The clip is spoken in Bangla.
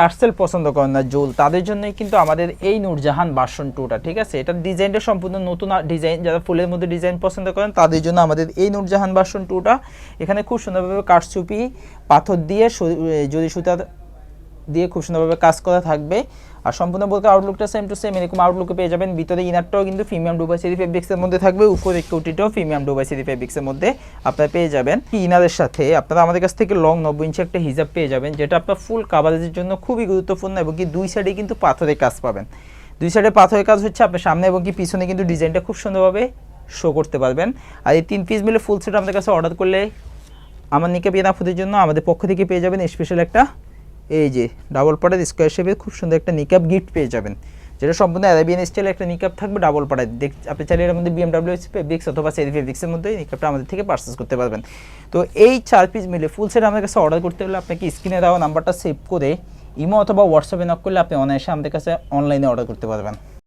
টার্সেল পছন্দ করেন না জোল, তাদের জন্যই কিন্তু আমাদের এই নূরজাহান বাসন টুটা ঠিক আছে? এটা ডিজাইনটা সম্পূর্ণ নতুন ডিজাইন যারা ফুলের মধ্যে ডিজাইন পছন্দ করেন, তাদের জন্য আমাদের এই নূরজাহান বাসন টুটা এখানে খুব সুন্দরভাবে কাঠচুপি, পাথর দিয়ে যদি সুতা দিয়ে খুব সুন্দরভাবে কাজ করা থাকবে আর সম্পূর্ণ বলতে আউটলুকটা সেম টু সেম এরকম আউটলুকে পেয়ে যাবেন। ভিতরে ইনারটাও কিন্তু ফিমিয়াম ডুবাই সিরি ফেব্রিক্সের মধ্যে থাকবে, উপরে কোটিটাও ফিমিয়াম ডুবাই সিরি ফেব্রিক্সের মধ্যে আপনারা পেয়ে যাবেন। ইনারের সাথে? আপনারা আমাদের কাছ থেকে লং নব্বই ইঞ্চি একটা হিজাব পেয়ে যাবেন, যেটা আপনার ফুল কাভারেজের জন্য খুবই গুরুত্বপূর্ণ এবং কি দুই সাইডে কিন্তু পাথরের কাজ পাবেন। দুই সাইডে পাথরের কাজ হচ্ছে আপনার সামনে এবং কি পিছনে কিন্তু ডিজাইনটা খুব সুন্দরভাবে শো করতে পারবেন। আর এই তিন পিস মিলে ফুল সেট আমাদের কাছে অর্ডার করলে আমার নিকে নাফুদের জন্য আমাদের পক্ষ থেকে পেয়ে যাবেন স্পেশাল একটা এই যে ডাবল পাড়ার স্কোয়ার শেপের খুব সুন্দর একটা নিকাপ গিফট পেয়ে যাবেন। যেটা সম্পূর্ণ অ্যারাবিয়ান স্টাইলে একটা নিকাপ থাকবে ডাবল পাড়ায় দেখ, আপনি চাইলে এর মধ্যে বিএমডাব্লিউ ফেব্রিক্স অথবা সেলফি ফেব্রিক্সের মধ্যে নিকাপটা আমাদের থেকে পারচেস করতে পারবেন। তো এই চার পিস মিলে ফুল সেট আমাদের কাছে অর্ডার করতে হলে আপনাকে স্ক্রিনে দেওয়া নাম্বারটা সেভ করে ইমো অথবা হোয়াটসঅ্যাপে নক করলে আপনি অনায়াসে আমাদের কাছে অনলাইনে অর্ডার করতে পারবেন।